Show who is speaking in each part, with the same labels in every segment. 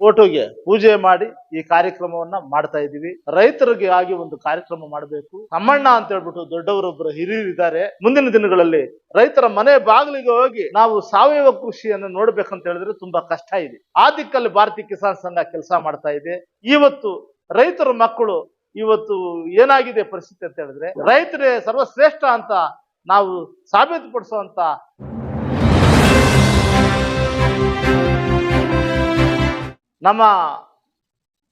Speaker 1: ಫೋಟೋಗೆ ಪೂಜೆ ಮಾಡಿ ಈ ಕಾರ್ಯಕ್ರಮವನ್ನ ಮಾಡ್ತಾ ಇದೀವಿ ರೈತರಿಗೆ ಆಗಿ ಒಂದು ಕಾರ್ಯಕ್ರಮ ಮಾಡಬೇಕು. ತಮ್ಮಣ್ಣ ಅಂತ ಹೇಳ್ಬಿಟ್ಟು ದೊಡ್ಡವರೊಬ್ಬರು ಹಿರಿಯರಿದ್ದಾರೆ. ಮುಂದಿನ ದಿನಗಳಲ್ಲಿ ರೈತರ ಮನೆ ಬಾಗಿಲಿಗೆ ಹೋಗಿ ನಾವು ಸಾವಯವ ಕೃಷಿಯನ್ನು ನೋಡ್ಬೇಕಂತ ಹೇಳಿದ್ರೆ ತುಂಬಾ ಕಷ್ಟ ಇದೆ. ಆ ದಿಕ್ಕಲ್ಲಿ ಭಾರತೀಯ ಕಿಸಾನ್ ಸಂಘ ಕೆಲಸ ಮಾಡ್ತಾ ಇದೆ. ಇವತ್ತು ರೈತರ ಮಕ್ಕಳು ಇವತ್ತು ಏನಾಗಿದೆ ಪರಿಸ್ಥಿತಿ ಅಂತ ಹೇಳಿದ್ರೆ ರೈತರೇ ಸರ್ವಶ್ರೇಷ್ಠ ಅಂತ ನಾವು ಸಾಬೀತುಪಡಿಸುವಂತ ನಮ್ಮ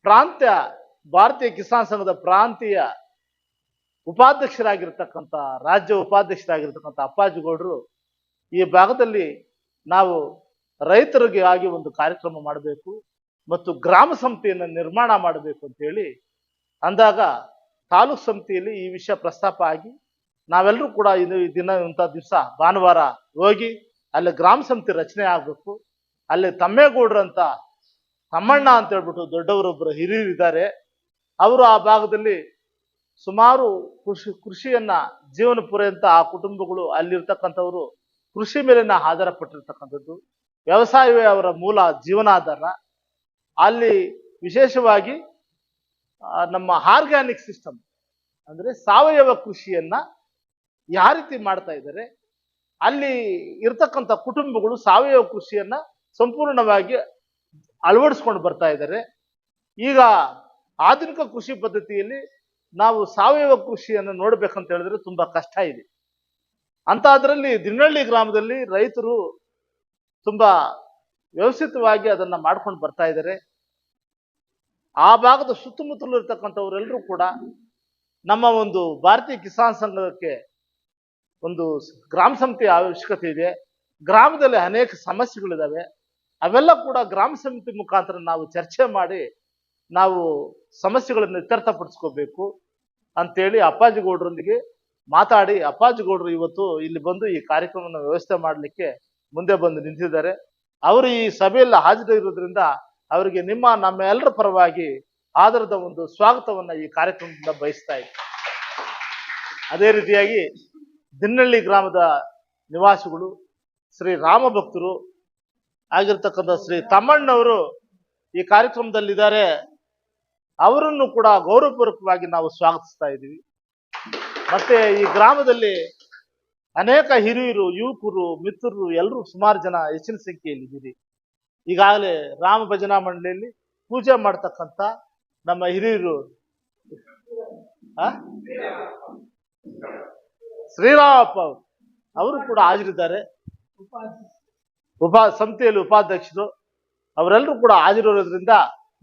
Speaker 1: ಪ್ರಾಂತ್ಯ, ಭಾರತೀಯ ಕಿಸಾನ್ ಸಂಘದ ಪ್ರಾಂತೀಯ ಉಪಾಧ್ಯಕ್ಷರಾಗಿರ್ತಕ್ಕಂಥ, ರಾಜ್ಯ ಉಪಾಧ್ಯಕ್ಷರಾಗಿರ್ತಕ್ಕಂಥ ಅಪ್ಪಾಜಿಗೌಡರು, ಈ ಭಾಗದಲ್ಲಿ ನಾವು ರೈತರಿಗೆ ಆಗಿ ಒಂದು ಕಾರ್ಯಕ್ರಮ ಮಾಡಬೇಕು ಮತ್ತು ಗ್ರಾಮ ಸಮಿತಿಯನ್ನು ನಿರ್ಮಾಣ ಮಾಡಬೇಕು ಅಂತ ಹೇಳಿ ಅಂದಾಗ ತಾಲೂಕ್ ಸಮಿತಿಯಲ್ಲಿ ಈ ವಿಷಯ ಪ್ರಸ್ತಾಪ ಆಗಿ ನಾವೆಲ್ಲರೂ ಕೂಡ ಇದು ದಿನ ಇಂಥ ದಿವಸ ಭಾನುವಾರ ಹೋಗಿ ಅಲ್ಲಿ ಗ್ರಾಮ ಸಮಿತಿ ರಚನೆ ಆಗಬೇಕು. ಅಲ್ಲಿ ತಮ್ಮೇಗೌಡ್ರಂತ ತಮ್ಮಣ್ಣ ಅಂತ ಹೇಳ್ಬಿಟ್ಟು ದೊಡ್ಡವರೊಬ್ಬರು ಹಿರಿಯರಿದ್ದಾರೆ ಅವರು ಆ ಭಾಗದಲ್ಲಿ ಸುಮಾರು ಕೃಷಿ, ಕೃಷಿಯನ್ನ ಜೀವನ ಪೂರೈತ ಆ ಕುಟುಂಬಗಳು ಅಲ್ಲಿರ್ತಕ್ಕಂಥವ್ರು ಕೃಷಿ ಮೇಲಿನ ಆಧಾರ ಪಟ್ಟಿರ್ತಕ್ಕಂಥದ್ದು ವ್ಯವಸಾಯವೇ ಅವರ ಮೂಲ ಜೀವನಾಧಾರ. ಅಲ್ಲಿ ವಿಶೇಷವಾಗಿ ನಮ್ಮ ಆರ್ಗ್ಯಾನಿಕ್ ಸಿಸ್ಟಮ್ ಅಂದ್ರೆ ಸಾವಯವ ಕೃಷಿಯನ್ನ ಯಾವ ರೀತಿ ಮಾಡ್ತಾ ಇದ್ದಾರೆ, ಅಲ್ಲಿ ಇರ್ತಕ್ಕಂಥ ಕುಟುಂಬಗಳು ಸಾವಯವ ಕೃಷಿಯನ್ನ ಸಂಪೂರ್ಣವಾಗಿ ಅಳವಡಿಸ್ಕೊಂಡು ಬರ್ತಾ ಇದ್ದಾರೆ. ಈಗ ಆಧುನಿಕ ಕೃಷಿ ಪದ್ಧತಿಯಲ್ಲಿ ನಾವು ಸಾವಯವ ಕೃಷಿಯನ್ನು ನೋಡ್ಬೇಕಂತ ಹೇಳಿದ್ರೆ ತುಂಬಾ ಕಷ್ಟ ಇದೆ. ಅಂತ ಅದರಲ್ಲಿ ದಿನಹಳ್ಳಿ ಗ್ರಾಮದಲ್ಲಿ ರೈತರು ತುಂಬಾ ವ್ಯವಸ್ಥಿತವಾಗಿ ಅದನ್ನ ಮಾಡ್ಕೊಂಡು ಬರ್ತಾ ಇದ್ದಾರೆ. ಆ ಭಾಗದ ಸುತ್ತಮುತ್ತಲು ಇರ್ತಕ್ಕಂಥವರೆಲ್ಲರೂ ಕೂಡ ನಮ್ಮ ಒಂದು ಭಾರತೀಯ ಕಿಸಾನ್ ಸಂಘಕ್ಕೆ ಒಂದು ಗ್ರಾಮ ಸಮಿತಿ ಅವಶ್ಯಕತೆ ಇದೆ. ಗ್ರಾಮದಲ್ಲಿ ಅನೇಕ ಸಮಸ್ಯೆಗಳಿದಾವೆ. ಅವೆಲ್ಲ ಕೂಡ ಗ್ರಾಮ ಸಮಿತಿ ಮುಖಾಂತರ ನಾವು ಚರ್ಚೆ ಮಾಡಿ ನಾವು ಸಮಸ್ಯೆಗಳನ್ನು ಇತ್ಯರ್ಥಪಡಿಸ್ಕೋಬೇಕು ಅಂತೇಳಿ ಅಪ್ಪಾಜಿಗೌಡರೊಂದಿಗೆ ಮಾತಾಡಿ, ಅಪ್ಪಾಜಿಗೌಡರು ಇವತ್ತು ಇಲ್ಲಿ ಬಂದು ಈ ಕಾರ್ಯಕ್ರಮವನ್ನು ವ್ಯವಸ್ಥೆ ಮಾಡಲಿಕ್ಕೆ ಮುಂದೆ ಬಂದು ನಿಂತಿದ್ದಾರೆ. ಅವರು ಈ ಸಭೆಯಲ್ಲಿ ಹಾಜರಿರೋದ್ರಿಂದ ಅವರಿಗೆ ನಿಮ್ಮ ನಮ್ಮ ಎಲ್ಲರ ಪರವಾಗಿ ಆಧಾರದ ಒಂದು ಸ್ವಾಗತವನ್ನು ಈ ಕಾರ್ಯಕ್ರಮದಿಂದ ಬಯಸ್ತಾ ಇದ್ದೆ. ಅದೇ ರೀತಿಯಾಗಿ ದಿನ್ನಳ್ಳಿ ಗ್ರಾಮದ ನಿವಾಸಿಗಳು, ಶ್ರೀ ರಾಮ ಭಕ್ತರು ಆಗಿರ್ತಕ್ಕಂಥ ಶ್ರೀ ತಮ್ಮಣ್ಣವರು ಈ ಕಾರ್ಯಕ್ರಮದಲ್ಲಿದ್ದಾರೆ. ಅವರನ್ನು ಕೂಡ ಗೌರವಪೂರ್ವಕವಾಗಿ ನಾವು ಸ್ವಾಗತಿಸ್ತಾ ಇದ್ದೀವಿ. ಮತ್ತೆ ಈ ಗ್ರಾಮದಲ್ಲಿ ಅನೇಕ ಹಿರಿಯರು, ಯುವಕರು, ಮಿತ್ರರು, ಎಲ್ಲರೂ ಸುಮಾರು ಜನ ಹೆಚ್ಚಿನ ಸಂಖ್ಯೆಯಲ್ಲಿ ಇದ್ದೀರಿ. ಈಗಾಗಲೇ ರಾಮ ಭಜನಾ ಮಂಡಳಿಯಲ್ಲಿ ಪೂಜೆ ಮಾಡ್ತಕ್ಕಂಥ ನಮ್ಮ ಹಿರಿಯರು? ಶ್ರೀರಾಮಪ್ಪ ಅವರು. ಅವರು ಕೂಡ ಹಾಜರಿದ್ದಾರೆ. ಉಪ ಸಮಿತಿಯಲ್ಲಿ ಉಪಾಧ್ಯಕ್ಷರು, ಅವರೆಲ್ಲರೂ ಕೂಡ ಹಾಜರಿರೋದ್ರಿಂದ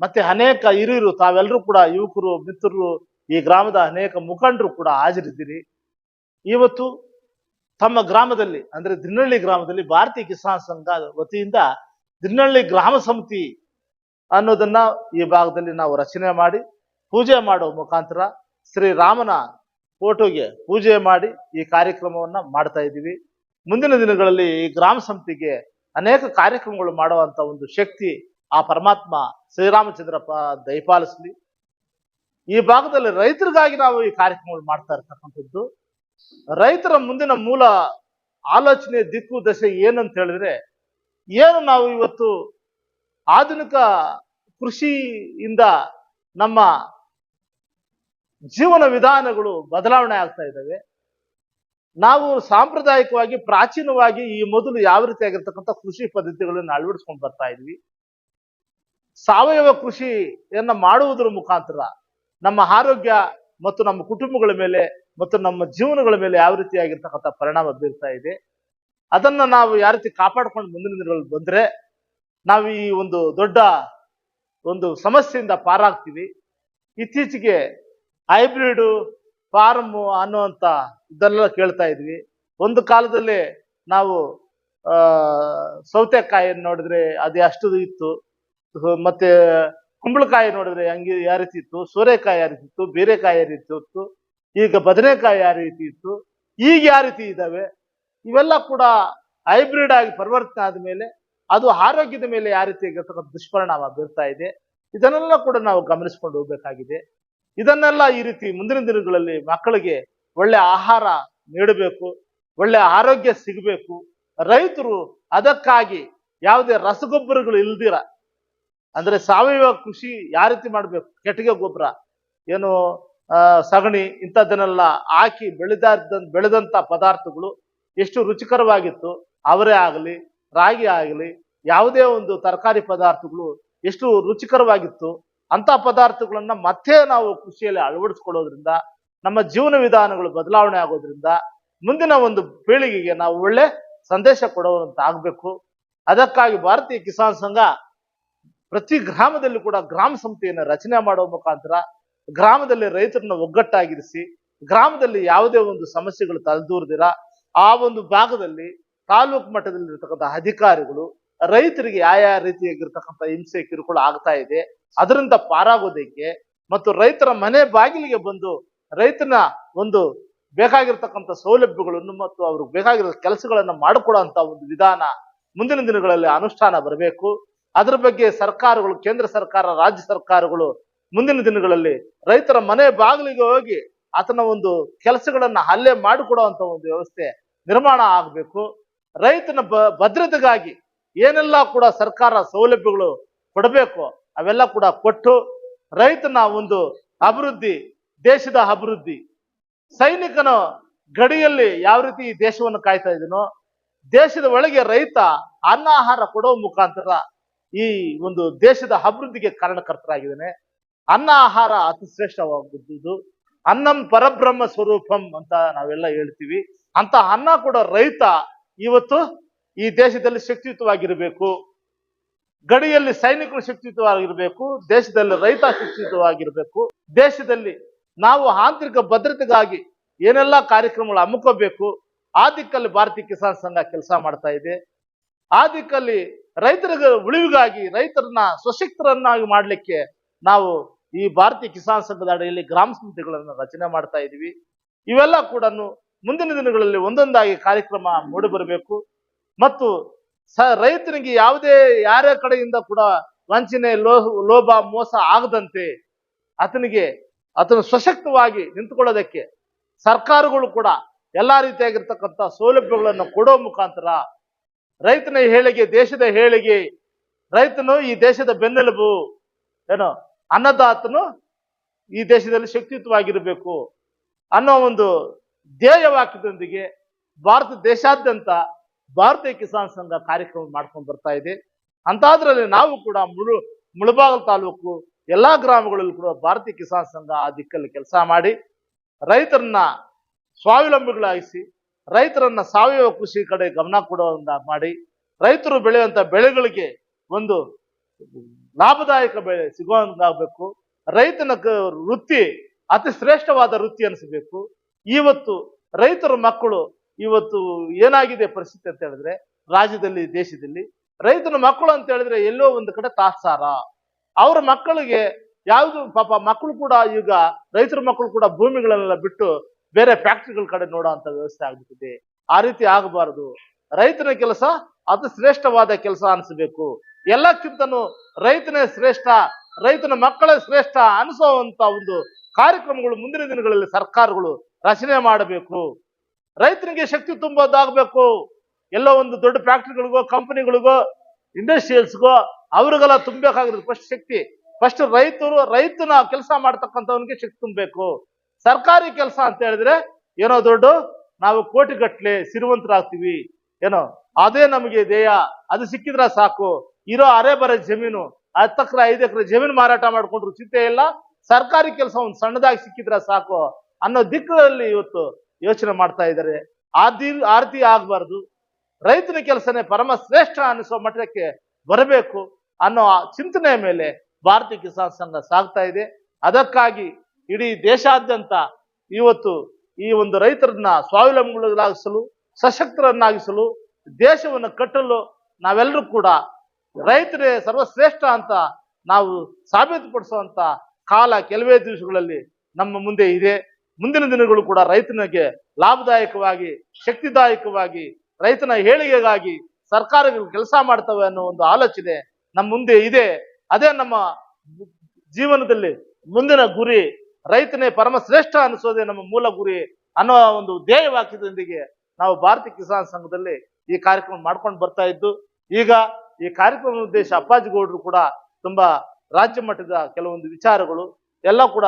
Speaker 1: ಮತ್ತೆ ಅನೇಕ ಹಿರಿಯರು, ತಾವೆಲ್ಲರೂ ಕೂಡ ಯುವಕರು, ಮಿತ್ರರು, ಈ ಗ್ರಾಮದ ಅನೇಕ ಮುಖಂಡರು ಕೂಡ ಹಾಜರಿದ್ದೀರಿ. ಇವತ್ತು ತಮ್ಮ ಗ್ರಾಮದಲ್ಲಿ, ಅಂದ್ರೆ ದಿನ್ನಳ್ಳಿ ಗ್ರಾಮದಲ್ಲಿ ಭಾರತೀಯ ಕಿಸಾನ್ ಸಂಘ ವತಿಯಿಂದ ದಿನ್ನಳ್ಳಿ ಗ್ರಾಮ ಸಮಿತಿ ಅನ್ನೋದನ್ನ ಈ ಭಾಗದಲ್ಲಿ ನಾವು ರಚನೆ ಮಾಡಿ, ಪೂಜೆ ಮಾಡುವ ಮುಖಾಂತರ ಶ್ರೀರಾಮನ ಫೋಟೋಗೆ ಪೂಜೆ ಮಾಡಿ ಈ ಕಾರ್ಯಕ್ರಮವನ್ನ ಮಾಡ್ತಾ ಇದ್ದೀವಿ. ಮುಂದಿನ ದಿನಗಳಲ್ಲಿ ಈ ಗ್ರಾಮ ಸಮಿತಿಗೆ ಅನೇಕ ಕಾರ್ಯಕ್ರಮಗಳು ಮಾಡುವಂತ ಒಂದು ಶಕ್ತಿ ಆ ಪರಮಾತ್ಮ ಶ್ರೀರಾಮಚಂದ್ರಪ್ಪ ದಯಪಾಲಿಸ್ಲಿ. ಈ ಭಾಗದಲ್ಲಿ ರೈತರಿಗಾಗಿ ನಾವು ಈ ಕಾರ್ಯಕ್ರಮಗಳು ಮಾಡ್ತಾ ಇರ್ತಕ್ಕಂಥದ್ದು. ರೈತರ ಮುಂದಿನ ಮೂಲ ಆಲೋಚನೆ, ದಿಕ್ಕು, ದಶೆ ಏನಂತ ಹೇಳಿದ್ರೆ, ಏನು ನಾವು ಇವತ್ತು ಆಧುನಿಕ ಕೃಷಿಯಿಂದ ನಮ್ಮ ಜೀವನ ವಿಧಾನಗಳು ಬದಲಾವಣೆ ಆಗ್ತಾ ಇದ್ದಾವೆ. ನಾವು ಸಾಂಪ್ರದಾಯಿಕವಾಗಿ, ಪ್ರಾಚೀನವಾಗಿ ಈ ಮೊದಲು ಯಾವ ರೀತಿಯಾಗಿರ್ತಕ್ಕಂಥ ಕೃಷಿ ಪದ್ಧತಿಗಳನ್ನು ಅಳವಡಿಸ್ಕೊಂಡು ಬರ್ತಾ ಇದ್ವಿ. ಸಾವಯವ ಕೃಷಿಯನ್ನ ಮಾಡುವುದರ ಮುಖಾಂತರ ನಮ್ಮ ಆರೋಗ್ಯ ಮತ್ತು ನಮ್ಮ ಕುಟುಂಬಗಳ ಮೇಲೆ ಮತ್ತು ನಮ್ಮ ಜೀವನಗಳ ಮೇಲೆ ಯಾವ ರೀತಿಯಾಗಿರ್ತಕ್ಕಂಥ ಪರಿಣಾಮ ಬೀರ್ತಾ ಇದೆ. ಅದನ್ನ ನಾವು ಯಾವ ರೀತಿ ಕಾಪಾಡ್ಕೊಂಡು ಮುಂದಿನ ದಿನಗಳಲ್ಲಿ ಬಂದ್ರೆ ನಾವು ಈ ಒಂದು ದೊಡ್ಡ ಒಂದು ಸಮಸ್ಯೆಯಿಂದ ಪಾರಾಗ್ತೀವಿ. ಇತ್ತೀಚೆಗೆ ಹೈಬ್ರಿಡ್ ಫಾರ್ಮ್ ಅನ್ನುವಂತ ಇದೆಲ್ಲ ಕೇಳ್ತಾ ಇದ್ವಿ. ಒಂದು ಕಾಲದಲ್ಲಿ ನಾವು, ಆ, ಸೌತೆಕಾಯಿಯನ್ನು ನೋಡಿದ್ರೆ ಅದು ಅಷ್ಟು ಇತ್ತು. ಮತ್ತೆ ಕುಂಬಳಕಾಯಿ ನೋಡಿದ್ರೆ ಹಂಗೆ ಯಾವ ರೀತಿ ಇತ್ತು? ಸೋರೆಕಾಯಿ ಯಾವ ರೀತಿ ಇತ್ತು? ಬೇರೆಕಾಯಿ ಯಾವ ರೀತಿ ಇತ್ತು? ಈಗ ಬದನೆಕಾಯಿ ಯಾವ ರೀತಿ ಇತ್ತು? ಈಗ ಯಾವ ರೀತಿ ಇದ್ದಾವೆ? ಇವೆಲ್ಲ ಕೂಡ ಹೈಬ್ರಿಡ್ ಆಗಿ ಪರಿವರ್ತನೆ ಆದ ಮೇಲೆ ಅದು ಆರೋಗ್ಯದ ಮೇಲೆ ಯಾವ ರೀತಿ ದುಷ್ಪರಿಣಾಮ ಬೀರ್ತಾ ಇದೆ, ಇದನ್ನೆಲ್ಲ ಕೂಡ ನಾವು ಗಮನಿಸ್ಕೊಂಡು ಹೋಗ್ಬೇಕಾಗಿದೆ. ಇದನ್ನೆಲ್ಲ ಈ ರೀತಿ ಮುಂದಿನ ದಿನಗಳಲ್ಲಿ ಮಕ್ಕಳಿಗೆ ಒಳ್ಳೆ ಆಹಾರ ನೀಡಬೇಕು, ಒಳ್ಳೆ ಆರೋಗ್ಯ ಸಿಗಬೇಕು. ರೈತರು ಅದಕ್ಕಾಗಿ ಯಾವುದೇ ರಸಗೊಬ್ಬರಗಳು ಇಲ್ದಿರ, ಅಂದ್ರೆ ಸಾವಯವ ಕೃಷಿ ಯಾವ ರೀತಿ ಮಾಡ್ಬೇಕು, ಕೆಟ್ಟಿಗೆ ಗೊಬ್ಬರ, ಏನು ಸಗಣಿ ಇಂಥದ್ದನ್ನೆಲ್ಲ ಹಾಕಿ ಬೆಳೆದ ಬೆಳೆದಂತ ಪದಾರ್ಥಗಳು ಎಷ್ಟು ರುಚಿಕರವಾಗಿತ್ತು, ಅವರೇ ಆಗಲಿ, ರಾಗಿ ಆಗಲಿ, ಯಾವುದೇ ಒಂದು ತರಕಾರಿ ಪದಾರ್ಥಗಳು ಎಷ್ಟು ರುಚಿಕರವಾಗಿತ್ತು ಅಂತ ಪದಾರ್ಥಗಳನ್ನ ಮತ್ತೆ ನಾವು ಕೃಷಿಯಲ್ಲಿ ಅಳವಡಿಸ್ಕೊಳ್ಳೋದ್ರಿಂದ, ನಮ್ಮ ಜೀವನ ವಿಧಾನಗಳು ಬದಲಾವಣೆ ಆಗೋದ್ರಿಂದ ಮುಂದಿನ ಒಂದು ಪೀಳಿಗೆಗೆ ನಾವು ಒಳ್ಳೆ ಸಂದೇಶ ಕೊಡುವಂತ ಆಗ್ಬೇಕು ಅದಕ್ಕಾಗಿ ಭಾರತೀಯ ಕಿಸಾನ್ ಸಂಘ ಪ್ರತಿ ಗ್ರಾಮದಲ್ಲಿ ಕೂಡ ಗ್ರಾಮ ಸಮಿತಿಯನ್ನು ರಚನೆ ಮಾಡುವ ಮುಖಾಂತರ ಗ್ರಾಮದಲ್ಲಿ ರೈತರನ್ನ ಒಗ್ಗಟ್ಟಾಗಿರಿಸಿ, ಗ್ರಾಮದಲ್ಲಿ ಯಾವುದೇ ಒಂದು ಸಮಸ್ಯೆಗಳು ತಲೆದೂರದಿರ, ಆ ಒಂದು ಭಾಗದಲ್ಲಿ ತಾಲೂಕು ಮಟ್ಟದಲ್ಲಿ ಇರ್ತಕ್ಕಂಥ ಅಧಿಕಾರಿಗಳು, ರೈತರಿಗೆ ಯಾವ ಯಾವ ರೀತಿಯಾಗಿರ್ತಕ್ಕಂಥ ಹಿಂಸೆ ಕಿರುಕುಳ ಆಗ್ತಾ ಇದೆ ಅದರಿಂದ ಪಾರಾಗೋದಕ್ಕೆ ಮತ್ತು ರೈತರ ಮನೆ ಬಾಗಿಲಿಗೆ ಬಂದು ರೈತನ ಒಂದು ಬೇಕಾಗಿರ್ತಕ್ಕಂಥ ಸೌಲಭ್ಯಗಳನ್ನು ಮತ್ತು ಅವ್ರಿಗೆ ಬೇಕಾಗಿರೋ ಕೆಲಸಗಳನ್ನು ಮಾಡಿಕೊಡುವಂತ ಒಂದು ವಿಧಾನ ಮುಂದಿನ ದಿನಗಳಲ್ಲಿ ಅನುಷ್ಠಾನ ಬರಬೇಕು. ಅದರ ಬಗ್ಗೆ ಸರ್ಕಾರಗಳು, ಕೇಂದ್ರ ಸರ್ಕಾರ, ರಾಜ್ಯ ಸರ್ಕಾರಗಳು ಮುಂದಿನ ದಿನಗಳಲ್ಲಿ ರೈತರ ಮನೆ ಬಾಗಿಲಿಗೆ ಹೋಗಿ ಆತನ ಒಂದು ಕೆಲಸಗಳನ್ನ ಹಲ್ಲೆ ಮಾಡಿಕೊಡುವಂತ ಒಂದು ವ್ಯವಸ್ಥೆ ನಿರ್ಮಾಣ ಆಗಬೇಕು. ರೈತನ ಭದ್ರತೆಗಾಗಿ ಏನೆಲ್ಲ ಕೂಡ ಸರ್ಕಾರ ಸೌಲಭ್ಯಗಳು ಕೊಡಬೇಕು ಅವೆಲ್ಲ ಕೂಡ ಕೊಟ್ಟು ರೈತನ ಒಂದು ಅಭಿವೃದ್ಧಿ, ದೇಶದ ಅಭಿವೃದ್ಧಿ. ಸೈನಿಕನ ಗಡಿಯಲ್ಲಿ ಯಾವ ರೀತಿ ಈ ದೇಶವನ್ನು ಕಾಯ್ತಾ ಇದನೋ ದೇಶದ ಒಳಗೆ ರೈತ ಅನ್ನ ಆಹಾರ ಕೊಡೋ ಮುಖಾಂತರ ಈ ಒಂದು ದೇಶದ ಅಭಿವೃದ್ಧಿಗೆ ಕಾರಣಕರ್ತರಾಗಿದ್ದಾನೆ. ಅನ್ನ ಆಹಾರ ಅತಿ ಅನ್ನಂ ಪರಬ್ರಹ್ಮ ಸ್ವರೂಪಂ ಅಂತ ನಾವೆಲ್ಲ ಹೇಳ್ತೀವಿ. ಅಂತ ಅನ್ನ ಕೊಡೋ ರೈತ ಇವತ್ತು ಈ ದೇಶದಲ್ಲಿ ಶಕ್ತಿಯುತವಾಗಿರಬೇಕು. ಗಡಿಯಲ್ಲಿ ಸೈನಿಕರು ಶಿಕ್ಷಿತವಾಗಿರಬೇಕು, ದೇಶದಲ್ಲಿ ರೈತ ಶಿಕ್ಷಿತವಾಗಿರಬೇಕು, ದೇಶದಲ್ಲಿ ನಾವು ಆಂತರಿಕ ಭದ್ರತೆಗಾಗಿ ಏನೆಲ್ಲ ಕಾರ್ಯಕ್ರಮಗಳು ಹಮ್ಮಿಕೋಬೇಕು ಆ ದಿಕ್ಕಲ್ಲಿ ಭಾರತೀಯ ಕಿಸಾನ್ ಸಂಘ ಕೆಲಸ ಮಾಡ್ತಾ ಇದೆ. ಆ ದಿಕ್ಕಲ್ಲಿ ರೈತರ ಉಳಿವಿಗಾಗಿ, ರೈತರನ್ನ ಸಶಕ್ತರನ್ನಾಗಿ ಮಾಡಲಿಕ್ಕೆ ನಾವು ಈ ಭಾರತೀಯ ಕಿಸಾನ್ ಸಂಘದ ಅಡಿಯಲ್ಲಿ ಗ್ರಾಮ ಸಮಿತಿಗಳನ್ನು ರಚನೆ ಮಾಡ್ತಾ ಇದೀವಿ. ಇವೆಲ್ಲ ಕೂಡ ಮುಂದಿನ ದಿನಗಳಲ್ಲಿ ಒಂದೊಂದಾಗಿ ಕಾರ್ಯಕ್ರಮ ಮೂಡಿ ಬರಬೇಕು ಮತ್ತು ಸ ರೈತನಿಗೆ ಯಾವುದೇ ಯಾರ ಕಡೆಯಿಂದ ಕೂಡ ವಂಚನೆ ಲೋ ಲೋಭ, ಮೋಸ ಆಗದಂತೆ ಆತನಿಗೆ, ಆತನು ಸಶಕ್ತವಾಗಿ ನಿಂತುಕೊಳ್ಳೋದಕ್ಕೆ ಸರ್ಕಾರಗಳು ಕೂಡ ಎಲ್ಲಾ ರೀತಿಯಾಗಿರ್ತಕ್ಕಂಥ ಸೌಲಭ್ಯಗಳನ್ನು ಕೊಡೋ ಮುಖಾಂತರ ರೈತನ ಹೇಳಿಗೆ, ದೇಶದ ಹೇಳಿಗೆ, ರೈತನು ಈ ದೇಶದ ಬೆನ್ನೆಲುಬು, ಏನು, ಅನ್ನದಾತನು ಈ ದೇಶದಲ್ಲಿ ಶಕ್ತಿಯುತವಾಗಿರಬೇಕು ಅನ್ನೋ ಒಂದು ಧ್ಯೇಯ ವಾಕ್ಯದೊಂದಿಗೆ ಭಾರತ ದೇಶಾದ್ಯಂತ ಭಾರತೀಯ ಕಿಸಾನ್ ಸಂಘ ಕಾರ್ಯಕ್ರಮ ಮಾಡ್ಕೊಂಡು ಬರ್ತಾ ಇದೆ. ಅಂತಾದ್ರಲ್ಲಿ ನಾವು ಕೂಡ ಮುಳು, ಮುಳಬಾಗಲ್ ತಾಲೂಕು ಎಲ್ಲಾ ಗ್ರಾಮಗಳಲ್ಲೂ ಕೂಡ ಭಾರತೀಯ ಕಿಸಾನ್ ಸಂಘ ಆ ದಿಕ್ಕಲ್ಲಿ ಕೆಲಸ ಮಾಡಿ, ರೈತರನ್ನ ಸ್ವಾವಲಂಬಿಗಳಾಗಿಸಿ, ರೈತರನ್ನ ಸಾವಯವ ಕೃಷಿ ಕಡೆ ಗಮನ ಕೊಡುವಂತ ಮಾಡಿ, ರೈತರು ಬೆಳೆಯುವಂತ ಬೆಳೆಗಳಿಗೆ ಒಂದು ಲಾಭದಾಯಕ ಬೆಳೆ ಸಿಗುವಂತಾಗಬೇಕು. ರೈತನ ವೃತ್ತಿ ಅತಿ ಶ್ರೇಷ್ಠವಾದ ವೃತ್ತಿ ಅನಿಸಬೇಕು ಇವತ್ತು ರೈತರ ಮಕ್ಕಳು ಇವತ್ತು ಏನಾಗಿದೆ ಪರಿಸ್ಥಿತಿ ಅಂತ ಹೇಳಿದ್ರೆ, ರಾಜ್ಯದಲ್ಲಿ, ದೇಶದಲ್ಲಿ ರೈತನ ಮಕ್ಕಳು ಅಂತ ಹೇಳಿದ್ರೆ ಎಲ್ಲೋ ಒಂದು ಕಡೆ ತಾತ್ಸಾರ. ಅವ್ರ ಮಕ್ಕಳಿಗೆ ಯಾವುದು ಪಾಪ ಮಕ್ಕಳು ಕೂಡ ಈಗ ರೈತರ ಮಕ್ಕಳು ಕೂಡ ಭೂಮಿಗಳನ್ನೆಲ್ಲ ಬಿಟ್ಟು ಬೇರೆ ಫ್ಯಾಕ್ಟ್ರಿಗಳ ಕಡೆ ನೋಡುವಂತ ವ್ಯವಸ್ಥೆ ಆಗ್ಬಿಟ್ಟಿದೆ. ಆ ರೀತಿ ಆಗಬಾರದು. ರೈತನ ಕೆಲಸ, ಅದು ಶ್ರೇಷ್ಠವಾದ ಕೆಲಸ ಅನಿಸಬೇಕು. ಎಲ್ಲಕ್ಕಿಂತನೂ ರೈತನೇ ಶ್ರೇಷ್ಠ, ರೈತನ ಮಕ್ಕಳೇ ಶ್ರೇಷ್ಠ ಅನಿಸುವಂತ ಒಂದು ಕಾರ್ಯಕ್ರಮಗಳು ಮುಂದಿನ ದಿನಗಳಲ್ಲಿ ಸರ್ಕಾರಗಳು ರಚನೆ ಮಾಡಬೇಕು. ರೈತನಿಗೆ ಶಕ್ತಿ ತುಂಬೋದಾಗಬೇಕು. ಎಲ್ಲೋ ಒಂದು ದೊಡ್ಡ ಫ್ಯಾಕ್ಟ್ರಿಗಳಿಗೋ, ಕಂಪನಿಗಳಿಗೋ, ಇಂಡಸ್ಟ್ರಿಯಲ್ಸ್ಗೋ, ಅವ್ರಿಗೆಲ್ಲ ತುಂಬಬೇಕಾಗಿರೋದು ಫಸ್ಟ್ ಶಕ್ತಿ. ಫಸ್ಟ್ ರೈತರು, ರೈತನ ಕೆಲಸ ಮಾಡ್ತಕ್ಕಂಥವನಿಗೆ ಶಕ್ತಿ ತುಂಬಬೇಕು. ಸರ್ಕಾರಿ ಕೆಲಸ ಅಂತ ಹೇಳಿದ್ರೆ ಏನೋ ದೊಡ್ಡ, ನಾವು ಕೋಟಿಗಟ್ಲೆ ಸಿರಿವಂತರಾಗ್ತೀವಿ. ಏನೋ, ಅದೇ ನಮಗೆ ಧ್ಯೇಯ. ಅದು ಸಿಕ್ಕಿದ್ರೆ ಸಾಕು. ಇರೋ ಅರೆ ಬರೆ ಜಮೀನು ಹತ್ತು ಎಕರೆ ಐದು ಎಕರೆ ಜಮೀನು ಮಾರಾಟ ಮಾಡ್ಕೊಂಡ್ರು ಚಿಂತೆ ಇಲ್ಲ. ಸರ್ಕಾರಿ ಕೆಲಸ ಒಂದು ಸಣ್ಣದಾಗಿ ಸಿಕ್ಕಿದ್ರೆ ಸಾಕು ಅನ್ನೋ ದಿಕ್ಕಲ್ಲಿ ಇವತ್ತು ಯೋಚನೆ ಮಾಡ್ತಾ ಇದ್ದಾರೆ. ಆದಿ ಆರತಿ ಆಗಬಾರ್ದು. ರೈತನ ಕೆಲಸನೇ ಪರಮ ಶ್ರೇಷ್ಠ ಅನ್ನಿಸೋ ಮಟ್ಟಕ್ಕೆ ಬರಬೇಕು ಅನ್ನೋ ಆ ಚಿಂತನೆಯ ಮೇಲೆ ಭಾರತೀಯ ಕಿಸಾನ್ ಸಂಘ ಸಾಗ್ತಾ ಇದೆ. ಅದಕ್ಕಾಗಿ ಇಡೀ ದೇಶಾದ್ಯಂತ ಇವತ್ತು ಈ ಒಂದು ರೈತರನ್ನ ಸ್ವಾವಲಂಬಿಗಳಾಗಿಸಲು ಸಶಕ್ತರನ್ನಾಗಿಸಲು, ದೇಶವನ್ನು ಕಟ್ಟಲು ನಾವೆಲ್ಲರೂ ಕೂಡ ರೈತರೇ ಸರ್ವಶ್ರೇಷ್ಠ ಅಂತ ನಾವು ಸಾಬೀತುಪಡಿಸುವಂತ ಕಾಲ ಕೆಲವೇ ದಿವಸಗಳಲ್ಲಿ ನಮ್ಮ ಮುಂದೆ ಇದೆ. ಮುಂದಿನ ದಿನಗಳು ಕೂಡ ರೈತನಿಗೆ ಲಾಭದಾಯಕವಾಗಿ, ಶಕ್ತಿದಾಯಕವಾಗಿ, ರೈತನ ಹೇಳಿಗೆಗಾಗಿ ಸರ್ಕಾರಗಳು ಕೆಲಸ ಮಾಡ್ತವೆ ಅನ್ನೋ ಒಂದು ಆಲೋಚನೆ ನಮ್ಮ ಮುಂದೆ ಇದೆ. ಅದೇ ನಮ್ಮ ಜೀವನದಲ್ಲಿ ಮುಂದಿನ ಗುರಿ ರೈತನೇ ಪರಮ ಶ್ರೇಷ್ಠ ಅನಿಸೋದೇ ನಮ್ಮ ಮೂಲ ಗುರಿ ಅನ್ನೋ ಒಂದು ಧ್ಯೇಯ ವಾಕ್ಯದೊಂದಿಗೆ ನಾವು ಭಾರತೀಯ ಕಿಸಾನ್ ಸಂಘದಲ್ಲಿ ಈ ಕಾರ್ಯಕ್ರಮ ಮಾಡ್ಕೊಂಡು ಬರ್ತಾ ಇದ್ದು, ಈಗ ಈ ಕಾರ್ಯಕ್ರಮದ ಉದ್ದೇಶ ಅಪ್ಪಾಜಿ ಗೌಡ್ರು ಕೂಡ ತುಂಬಾ ರಾಜ್ಯ ಮಟ್ಟದ ಕೆಲವೊಂದು ವಿಚಾರಗಳು, ಎಲ್ಲ ಕೂಡ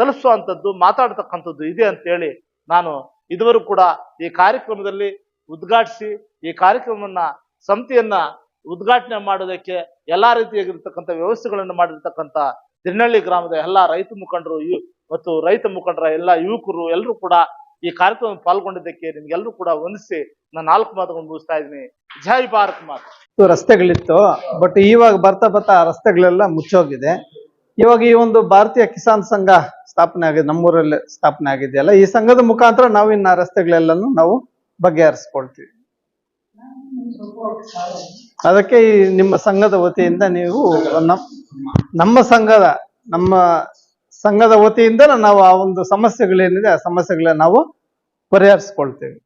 Speaker 1: ತಲುಪಿಸುವಂಥದ್ದು ಮಾತಾಡ್ತಕ್ಕಂಥದ್ದು ಇದೆ ಅಂತೇಳಿ ನಾನು ಇದುವರೆಗೂ ಕೂಡ ಈ ಕಾರ್ಯಕ್ರಮದಲ್ಲಿ ಉದ್ಘಾಟಿಸಿ, ಈ ಕಾರ್ಯಕ್ರಮವನ್ನ, ಸಮಿತಿಯನ್ನ ಉದ್ಘಾಟನೆ ಮಾಡೋದಕ್ಕೆ ಎಲ್ಲಾ ರೀತಿಯಾಗಿರ್ತಕ್ಕಂಥ ವ್ಯವಸ್ಥೆಗಳನ್ನು ಮಾಡಿರ್ತಕ್ಕಂಥ ತಿರ್ನಳ್ಳಿ ಗ್ರಾಮದ ಎಲ್ಲಾ ರೈತ ಮುಖಂಡರು ಮತ್ತು ರೈತ ಮುಖಂಡರ ಎಲ್ಲ ಯುವಕರು, ಎಲ್ಲರೂ ಕೂಡ ಈ ಕಾರ್ಯಕ್ರಮ ಪಾಲ್ಗೊಂಡಿದ್ದಕ್ಕೆ ನಿಮ್ಗೆಲ್ಲರೂ ಕೂಡ ವಂದಿಸಿ ನಾನು ನಾಲ್ಕು ಮಾತುಗಳನ್ನು ಮುಗಿಸ್ತಾ ಇದ್ದೀನಿ. ಜೈ ಭಾರತ್ ಮಾತು.
Speaker 2: ರಸ್ತೆಗಳಿತ್ತು, ಬಟ್ ಇವಾಗ ಬರ್ತಾ ಬರ್ತಾ ರಸ್ತೆಗಳೆಲ್ಲ ಮುಚ್ಚೋಗಿದೆ. ಇವಾಗ ಈ ಒಂದು ಭಾರತೀಯ ಕಿಸಾನ್ ಸಂಘ ಸ್ಥಾಪನೆ ಆಗಿದೆ, ನಮ್ಮೂರಲ್ಲಿ ಸ್ಥಾಪನೆ ಆಗಿದೆಯಲ್ಲ, ಈ ಸಂಘದ ಮುಖಾಂತರ ನಾವು ಇನ್ನ ರಸ್ತೆಗಳೆಲ್ಲನೂ ನಾವು ಬಗೆಹರಿಸ್ಕೊಳ್ತೀವಿ. ಅದಕ್ಕೆ ಈ ನಿಮ್ಮ ಸಂಘದ ವತಿಯಿಂದ ನೀವು ನಮ್ಮ ಸಂಘದ ನಮ್ಮ ಸಂಘದ ವತಿಯಿಂದ ನಾವು ಆ ಒಂದು ಸಮಸ್ಯೆಗಳೇನಿದೆ, ಆ ಸಮಸ್ಯೆಗಳನ್ನ ನಾವು ಪರಿಹರಿಸ್ಕೊಳ್ತೇವೆ.